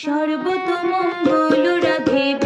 সর্বতমঙ্গল Radhe